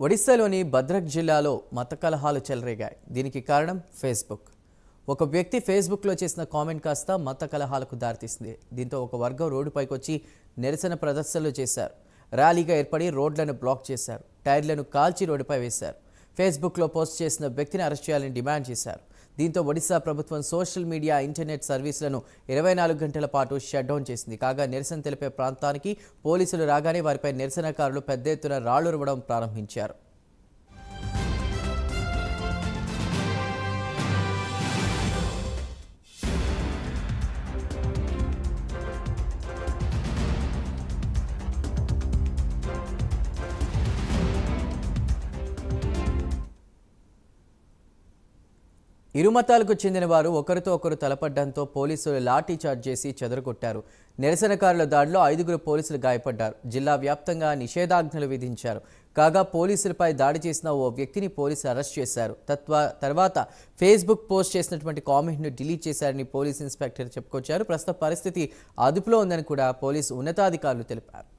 ఒడిశాలోని భద్రక్ జిల్లాలో మత కలహాలు చెలరేగాయి. దీనికి కారణం ఫేస్బుక్. ఒక వ్యక్తి ఫేస్బుక్లో చేసిన కామెంట్ కాస్త మత కలహాలకు దారితీసింది. దీంతో ఒక వర్గం రోడ్డుపైకి వచ్చి నిరసన ప్రదర్శనలు చేశారు. ర్యాలీగా ఏర్పడి రోడ్లను బ్లాక్ చేశారు. టైర్లను కాల్చి రోడ్డుపై వేశారు. ఫేస్బుక్లో పోస్ట్ చేసిన వ్యక్తిని అరెస్ట్ చేయాలని డిమాండ్ చేశారు. దీంతో ఒడిశా ప్రభుత్వం సోషల్ మీడియా ఇంటర్నెట్ సర్వీసులను ఇరవై నాలుగు గంటల పాటు షట్ డౌన్ చేసింది. కాగా నిరసన తెలిపే ప్రాంతానికి పోలీసులు రాగానే వారిపై నిరసనకారులు పెద్ద ఎత్తున రాళ్ళురవడం ప్రారంభించారు. ఇరు మతాలకు చెందిన వారు ఒకరితో ఒకరు తలపడ్డంతో పోలీసులు లాఠీ చార్జ్ చేసి చెదరగొట్టారు. నిరసనకారుల దాడిలో ఐదుగురు పోలీసులు గాయపడ్డారు. జిల్లా వ్యాప్తంగా నిషేధాజ్ఞలు విధించారు. కాగా పోలీసులపై దాడి చేసిన ఓ వ్యక్తిని పోలీసులు అరెస్ట్ చేశారు. తత్వా తర్వాత ఫేస్బుక్ పోస్ట్ చేసినటువంటి కామెంట్ను డిలీట్ చేశారని పోలీస్ ఇన్స్పెక్టర్ చెప్పుకొచ్చారు. ప్రస్తుత పరిస్థితి అదుపులో ఉందని కూడా పోలీసు ఉన్నతాధికారులు తెలిపారు.